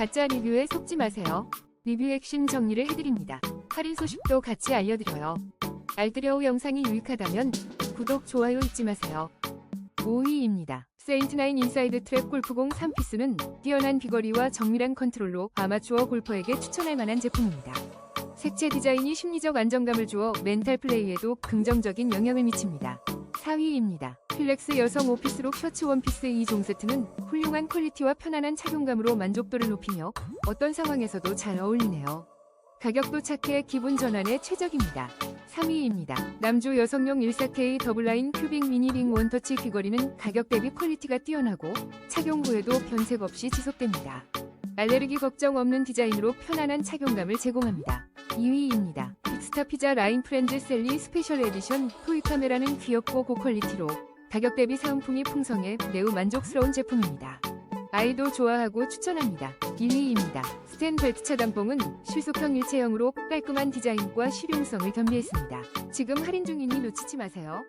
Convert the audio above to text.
가짜 리뷰에 속지 마세요. 리뷰 핵심 정리를 해드립니다. 할인 소식도 같이 알려드려요. 알뜰여우 영상이 유익하다면 구독, 좋아요 잊지 마세요. 5위입니다. 세인트나인 인사이드 트랩 골프공 3피스는 뛰어난 비거리와 정밀한 컨트롤로 아마추어 골퍼에게 추천할 만한 제품입니다. 색채 디자인이 심리적 안정감을 주어 멘탈 플레이에도 긍정적인 영향을 미칩니다. 4위입니다. 필렉스 여성 오피스룩 셔츠 원피스 2종 세트는 훌륭한 퀄리티와 편안한 착용감으로 만족도를 높이며 어떤 상황에서도 잘 어울리네요. 가격도 착해 기분 전환에 최적입니다. 3위입니다. 남주 여성용 14K 더블라인 큐빅 미니링 원터치 귀걸이는 가격 대비 퀄리티가 뛰어나고 착용 후에도 변색 없이 지속됩니다. 알레르기 걱정 없는 디자인으로 편안한 착용감을 제공합니다. 2위입니다. 빅스타 피자 라인 프렌즈 셀리 스페셜 에디션 토이 카메라는 귀엽고 고퀄리티로 가격 대비 사은품이 풍성해 매우 만족스러운 제품입니다. 아이도 좋아하고 추천합니다. 1위입니다. 스텐 벨트 차단봉은 실속형 일체형으로 깔끔한 디자인과 실용성을 겸비했습니다. 지금 할인 중이니 놓치지 마세요.